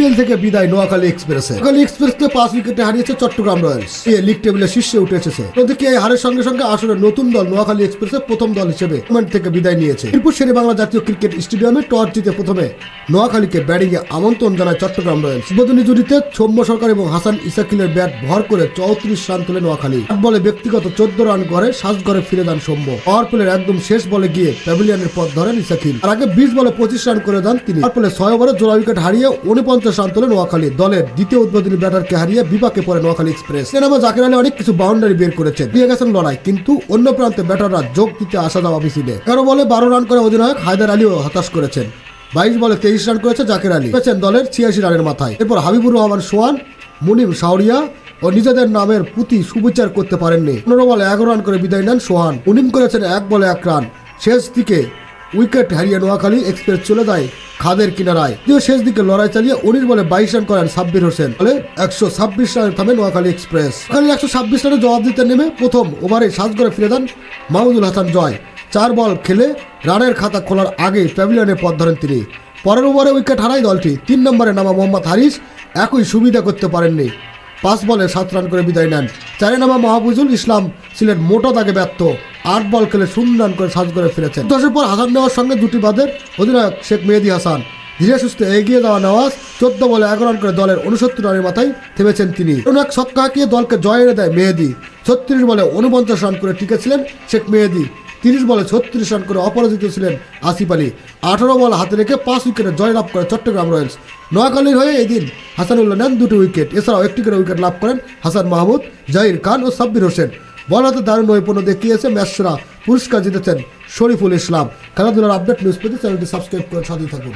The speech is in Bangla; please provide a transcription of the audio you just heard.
বিপিএল থেকে বিদায় নোয়াখালী এক্সপ্রেসে। নোয়াখালী এক্সপ্রেসকে পাঁচ উইকেটে হারিয়েছে চট্টগ্রাম রয়্যালস। এ লিগ টেবিলের শীর্ষে উঠে এসেছে অন্যদিকে এই হারের সঙ্গে সঙ্গে আসলে নতুন দল নোয়াখালী এক্সপ্রেসের প্রথম দল হিসেবে টুর্নামেন্ট থেকে বিদায় নিয়েছে। এরপর শেরে বাংলা জাতীয় ক্রিকেট স্টেডিয়ামে টস জিতে প্রথমে নোয়াখালীকে ব্যাটিং এ আমন্ত্রণ জানায় চট্টগ্রাম রয়্যালস। উদ্বোধনী জুটিতে সৌম্য সরকার এবং হাসান ইসাকিলের ব্যাট ভর করে চৌত্রিশ রান তুলে নোয়াখালী। আট বলে ব্যক্তিগত চোদ্দ রান করে সাজঘরে ফিরে যান সৌম্য। পাওয়ার প্লের একদম শেষ বলে গিয়ে প্যাভিলিয়নের পথ ধরেন ইসাকিল। আর আগে বিশ বলে পঁচিশ রান করে দেন তিনি। তারপরে ছয় ওভারে জোড়া উইকেট হারিয়ে উনপঞ্চাশ রান তোলে নোয়াখালী। দলের দ্বিতীয় উদ্বোধনী ব্যাটারকে হারিয়ে বিপাকে পড়ে নোয়াখালী এক্সপ্রেস। সিনেমা জাকির আলী অনেক কিছু বাউন্ডারি বের করেছেন দিয়ে গেছেন লড়াই, কিন্তু অন্য প্রান্তে ব্যাটাররা যোগ দিতে আসা যাওয়া মিছিলে। এগারো বলে বারো রান করে অধিনায়ক হায়দার আলীও হতাশ করেছেন। বাইশ বলে তেইশ রান করেছে জাকির আলী। পেয়েছেন দলের ছিয়াশি রানের মাথায়। এরপর হাবিবুর রহমান, সোহান, মুনিম শাওরিয়া ও নিজেদের নামের পুঁতি সুবিচার করতে পারেননি। পনেরো বলে এগারো রান করে বিদায় নেন সোহান। মুনিম করেছেন এক বলে এক রান শেষ দিকে উইকেট হারিয়ে নোয়াখালী এক্সপ্রেস চলে যায় খাদের কিনারায়। দিয়ে শেষ দিকে লড়াই চালিয়ে উনিশ বলে বাইশ রান করেন সাব্বির হোসেন, ফলে একশো ছাব্বিশ রানে থামে নোয়াখালী এক্সপ্রেস। নোয়াখালী একশো ছাব্বিশ রানে জবাব দিতে নেমে প্রথম ওভারে সাজ করে ফিরে দেন মাহমুদুল হাসান জয়। চার বল খেলে রানের খাতা খোলার আগেই প্যাভিলিয়নে পথ ধরেন তিনি। পরের ওভারে উইকেট হারায় দলটি। তিন নম্বরে নামা মোহাম্মদ হারিস একই সুবিধা করতে পারেননি। পাঁচ বলে সাত রান করে বিদায় নেন। চারে নামা মাহবুজুল ইসলাম ছিলেন মোটা দাগে ব্যর্থ। আট বল খেলে রান করে সাজ করে ফিরেছেন। দশের পর হাসান নেওয়ার সঙ্গে দুটি বাদের অধিনায়ক শেখ মেহেদি হাসান। ধীরে সুস্থে এগিয়ে যাওয়া নওয়াজ চোদ্দ বলে এগারো রান করে দলের উনসত্তর রানের মাথায় থেমেছেন তিনি। অনেক ছক্কা হাঁকিয়ে দলকে জয় এনে দেয় মেহেদি। ছত্রিশ বলে উনপঞ্চাশ রান করে টিকেছিলেন শেখ মেহেদি। তিরিশ বলে ছত্রিশ রান করে অপরাজিত ছিলেন আসিফ আলী। আঠারো বল হাতে রেখে পাঁচ উইকেটে জয়লাভ করে চট্টগ্রাম রয়্যালস। নোয়াখালীর হয়ে এদিন হাসানুল্লাহ নেন দুটি উইকেট। এছাড়াও একটি করে উইকেট লাভ করেন হাসান মাহমুদ, জাহির খান ও সাব্বির হোসেন। বল হাতে দারুণ নৈপুণ্য দেখিয়েছে ম্যাচরা। পুরস্কার জিতেছেন শরীফুল ইসলাম। খেলাধুলার আপডেট নিউজ পেতে চ্যানেলটি সাবস্ক্রাইব করে সাথে থাকুন।